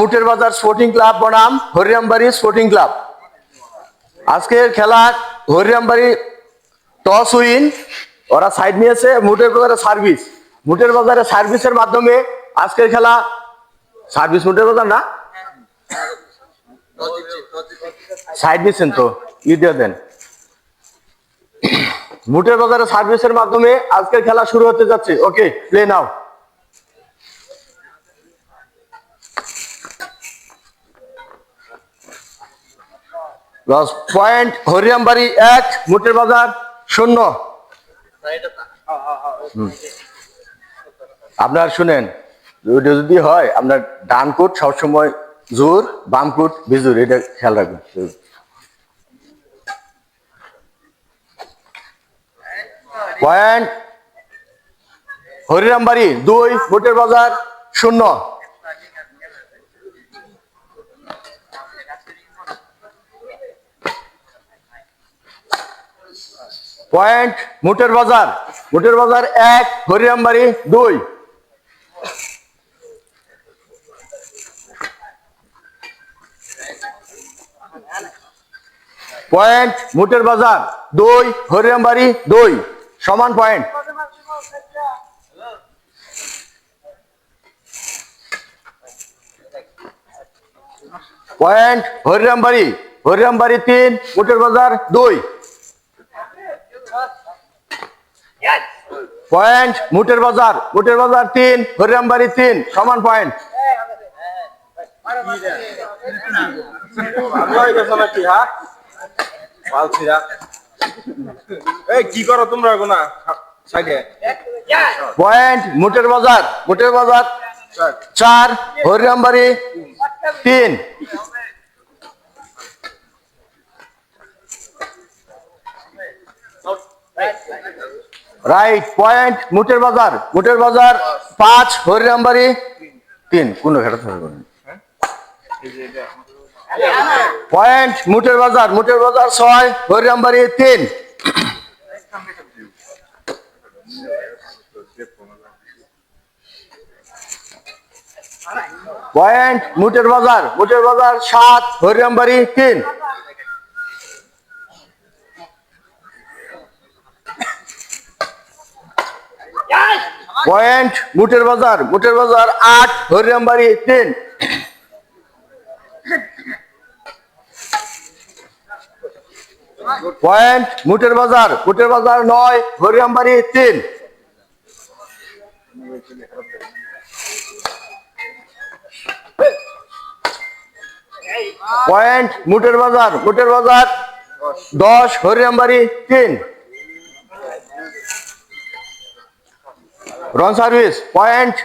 মুটের বাজার sporting club বনাম, Harirambari sporting club আজকের খেলা হরিরামবাড়ি টস উইন ওরা সাইড নিয়েছে, মুটের বাজারে সার্ভিস মুটের বাজারে সার্ভিসের মাধ্যমে আজকের খেলা সার্ভিস মুটের বাজার না? সাইড নিচ্ছেন তো ই দিয়ে দেন। মুটের বাজারে সার্ভিসের মাধ্যমে আজকের খেলা শুরু হতে যাচ্ছে। Okay play now loss point হরিয়ামবাড়ি এক মুটের বাজার শূন্য। আপনার শুনেন, যদি হয়, আপনার ডান কোট সবসময় জোর বাম কোট বিজুর এটা খেয়াল রাখবেন। পয়েন্ট হরিরামবাড়ি দুই মুটের বাজার শূন্য। পয়েন্ট মুটের বাজার। মুটের বাজার এক হরিরামবাড়ি দুই। পয়েন্ট মুটের বাজার দুই হরিরামবাড়ি দুই। সমান পয়েন্ট। পয়েন্ট হরিরামবাড়ি হরিরামবাড়ি তিন, মুটের বাজার দুই। পয়েন্ট মুটের বাজার মুটের বাজার তিন হরিরামবাড়ি তিন সমান পয়েন্ট। কি করো তোমরা গোনা পয়েন্ট মুটের বাজার মুটের বাজার চার হরিরামবাড়ি তিন। রাইট পয়েন্ট মুটের বাজার মুটের বাজার পাঁচ হরিরামবাড়ি তিন, কোন ঘাটা পয়েন্ট মুটের বাজার মুটের বাজার ছয় হরিরামবাড়ি তিন। পয়েন্ট মুটের বাজার মুটের বাজার সাত হরিরামবাড়ি তিন। পয়েন্ট, মুটের বাজার মুটের বাজার আট হরিরামবাড়ি তিন। পয়েন্ট, মুটের বাজার মুটের বাজার নয় হরিরামবাড়ি তিন। পয়েন্ট, মুটের বাজার মুটের বাজার দশ হরিরামবাড়ি তিন। রন সার্ভিস পয়েন্ট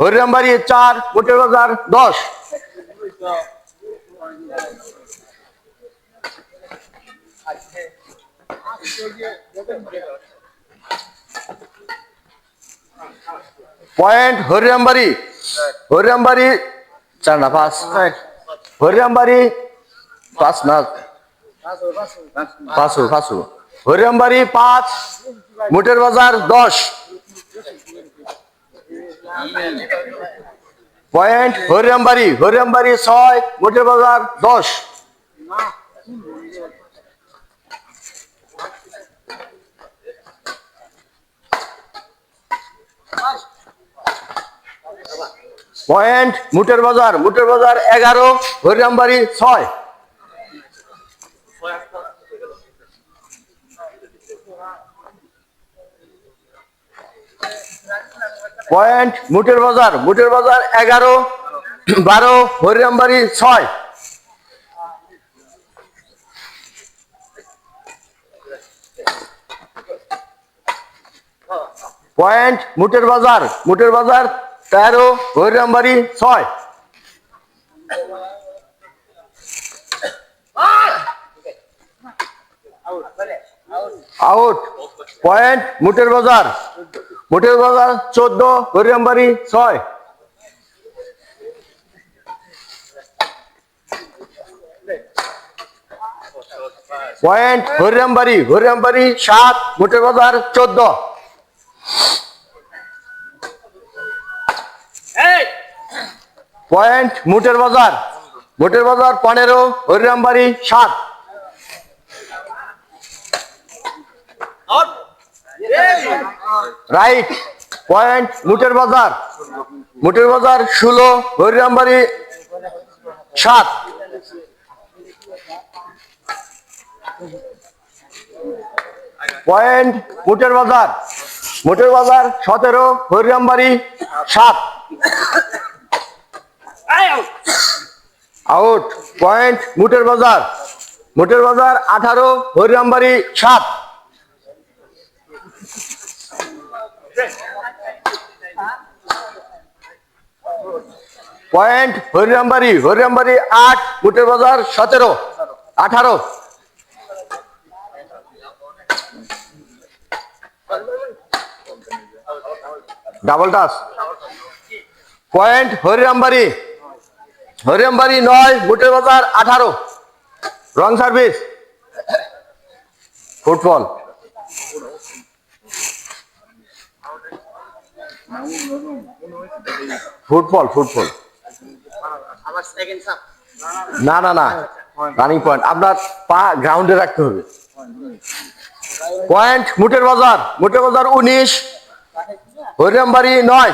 হরিরামবাড়ি চার মুটের বাজার দশ। পয়েন্ট হরিরামবাড়ি। হরিরামবাড়ি চার না পাঁচ। হরিরামবাড়ি পাঁচ না পাঁচশো পাঁচশো হরিরামবাড়ি পাঁচ মুটের বাজার দশ। পয়েন্ট হরিরামবাড়ি হরিরামবাড়ি ছয়, মুটের বাজার দশ। পয়েন্ট মুটের বাজার মুটের বাজার এগারো, হরিরামবাড়ি ছয়। পয়েন্ট মুটের বাজার মুটের বাজার এগারো, বারো, হরিরামবাড়ি ছয়। পয়েন্ট মুটের বাজার মুটের বাজার তেরো, হরিরামবাড়ি ছয়। আউট। পয়েন্ট মুটের বাজার। মুটের বাজার চোদ্দ হরিরামবাড়ি ছয়। পয়েন্ট হরিরামবাড়ি হরিরামবাড়ি সাত মুটের বাজার চোদ্দ। পয়েন্ট মুটের বাজার। মুটের বাজার পনেরো হরিরামবাড়ি সাত। রাইট পয়েন্ট মুটের বাজার মুটের বাজার ষোলো হরিরামবাড়ি সাত পয়েন্ট মুটের বাজার মুটের বাজার সতেরো হরিরামবাড়ি সাত আউট পয়েন্ট মুটের বাজার মুটের বাজার আঠারো হরিরামবাড়ি সাত পয়েন্ট হরিরামবাড়ি হরিরামবাড়ি আট মুটের বাজার সতেরো, আঠারো। ডাবল টাস পয়েন্ট হরিরামবাড়ি হরিরামবাড়ি নয় মুটের বাজার আঠারো। Wrong service football football football না না না রানিং পয়েন্ট আপনার পা গ্রাউন্ডে রাখতে হবে। পয়েন্ট মুটের বাজার মুটের বাজার উনিশ, হরিরামবাড়ি নয়।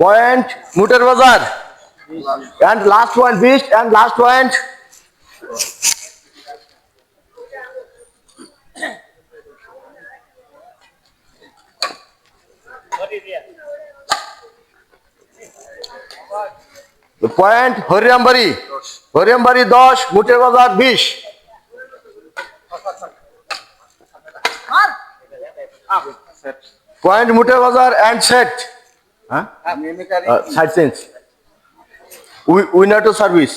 পয়েন্ট মুটের বাজার। Last one, beast, and last point. The point Harirambari Harirambari দশ মুটের বাজার বিশ point Muter Bazar and set হ্যাঁ? Side change winner to service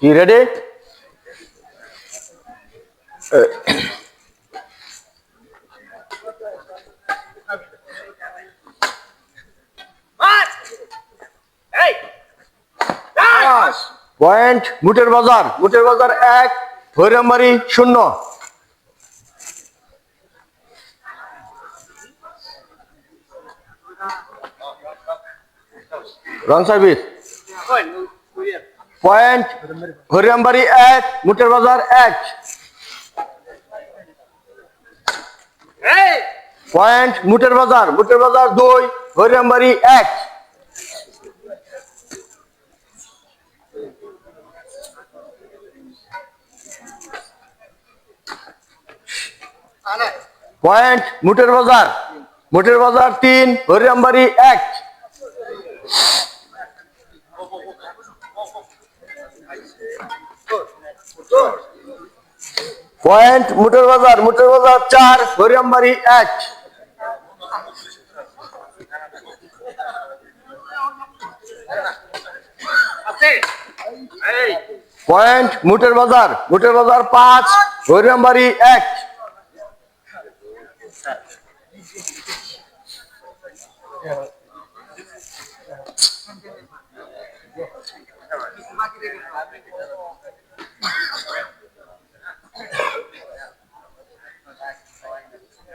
কি রেডি পয়েন্ট মুটের বাজার। মুটের বাজার এক হরিরামবাড়ি শূন্য। রং সার্ভিস। পয়েন্ট হরিরামবাড়ি এক মুটের বাজার এক। পয়েন্ট মুটের বাজার। মুটের বাজার দুই হরিরামবাড়ি এক। পয়েন্ট মুটের বাজার। মুটের বাজার তিন, হরিরামবাড়ি এক। পয়েন্ট মুটের বাজার মুটের বাজার চার, হরিরামবাড়ি এক। পয়েন্ট মুটের বাজার মুটের বাজার পাঁচ, হরিরামবাড়ি এক।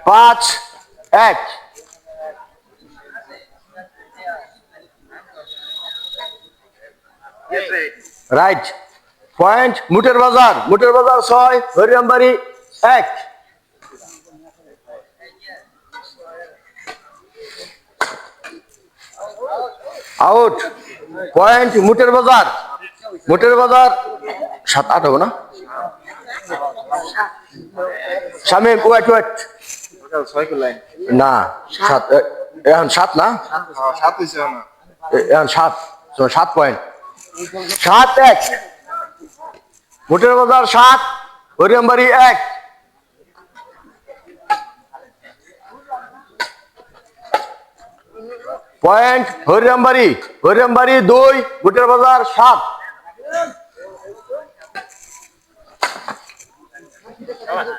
পাঁচ এক রাইট পয়েন্ট মুটের বাজার মুটের বাজার ছয় হরিরামবাড়ি এক আউট পয়েন্ট মুটের বাজার। মুটের বাজার সাত, আট হবে না? শামিম ওয়েট ওয়েট না, সাত এখন সাত না? এখন সাত সাত পয়েন্ট সাত, এক। মুটের বাজার সাত, হরিয়ামবাড়ি এক। পয়েন্ট হরিরামবাড়ি হরিরামবাড়ি দুই বুটের বাজার সাত।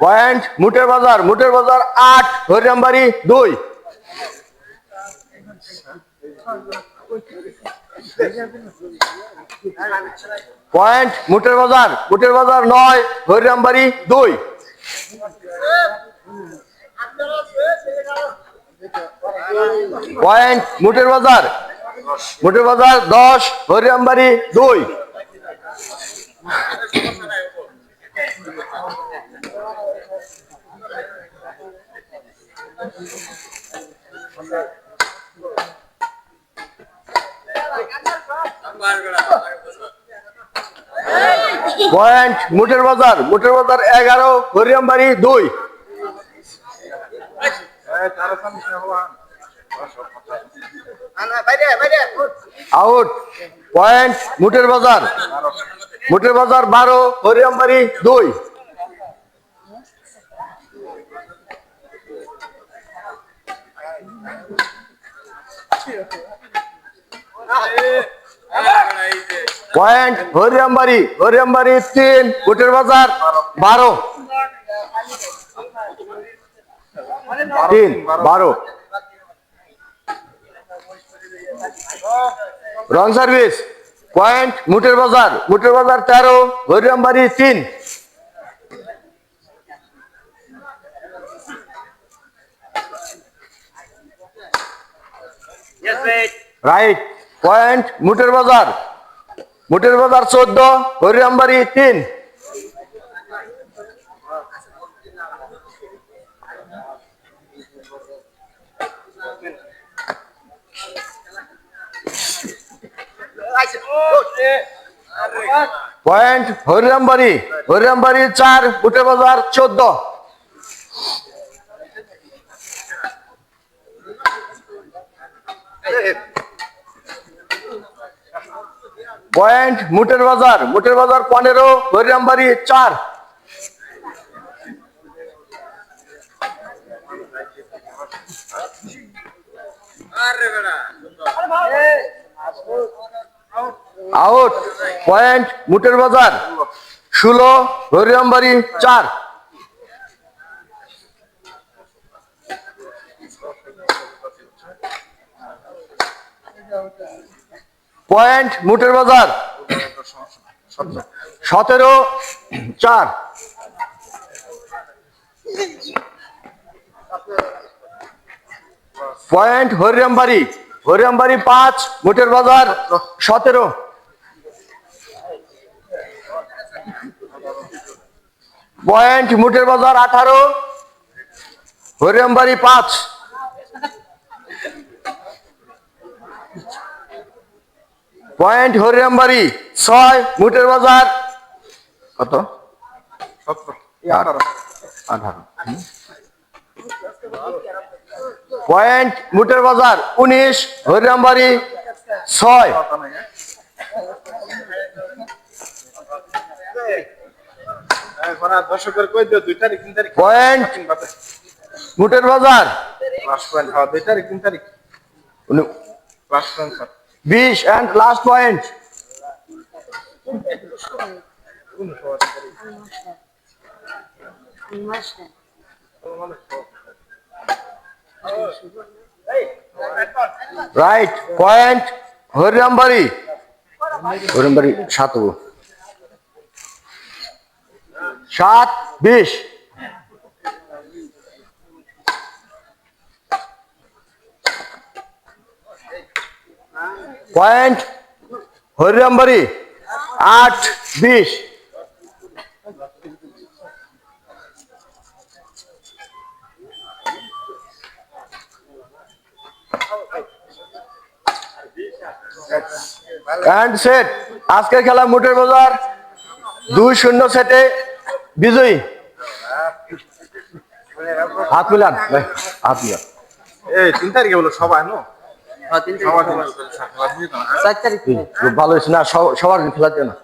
পয়েন্ট মুটের বাজার মুটের বাজার আট, হরিরামবাড়ি দুই। পয়েন্ট মুটের বাজার মুটের বাজার নয়, হরিরামবাড়ি দুই। পয়েন্ট, মুটের বাজার। মুটের বাজার দশ হরিরামবাড়ি দুই। পয়েন্ট, মুটের বাজার। মুটের বাজার এগারো হরিরামবাড়ি দুই এই তারা সামনে হওয়া আউট, পয়েন্ট মুটের বাজার। মুটের বাজার বারো হরিরামবাড়ি দুই। পয়েন্ট হরিরামবাড়ি হরিরামবাড়ি তিন মুটের বাজার বারো। তিন, বারো। রং সার্ভিস, পয়েন্ট, মুটের বাজার মুটের বাজার তেরো হরিরামবাড়ি তিন। রাইট পয়েন্ট, মুটের বাজার মুটের বাজার চোদ্দ হরিরামবাড়ি তিন। পয়েন্ট হরিরামবাড়ি হরিরামবাড়ি চার মুটের বাজার চোদ্দ। পয়েন্ট মুটের বাজার মুটের বাজার পনেরো, হরিরামবাড়ি চার। আউট পয়েন্ট মুটের বাজার, ষোলো, হরিরামবাড়ি চার। পয়েন্ট মুটের বাজার, সতেরো, চার। পয়েন্ট হরিরামবাড়ি হরিরামবাড়ি পাঁচ, মুটের বাজার, সতেরো। পয়েন্ট মুটের বাজার আঠারো হরিরামবাড়ি পাঁচ। পয়েন্ট হরিরামবাড়ি ছয়, মুটের বাজার কত? পয়েন্ট মুটের বাজার উনিশ হরিরামবাড়ি ছয়। দর্শকের কই দিও দুই তারিখ তিন তারিখ? পয়েন্ট মুটের বাজার। লাস্ট পয়েন্ট হ্যাঁ দুই তারিখ তিন তারিখ। লাস্ট পয়েন্ট বিশ and last point right point Harirambari. Harirambari সাত হব। সাত বিশ। পয়েন্ট হরিরামবাড়ি। আট বিশ। সেট আজকের খেলা মোটের বাজার দুই শূন্য সেটে বিজয়ী। হাত মিলান। হাত মিলান। এই তিন তারিখে বলো সবাই নো? খুব ভালো হয়েছে না? সব- সবার খেলাতে না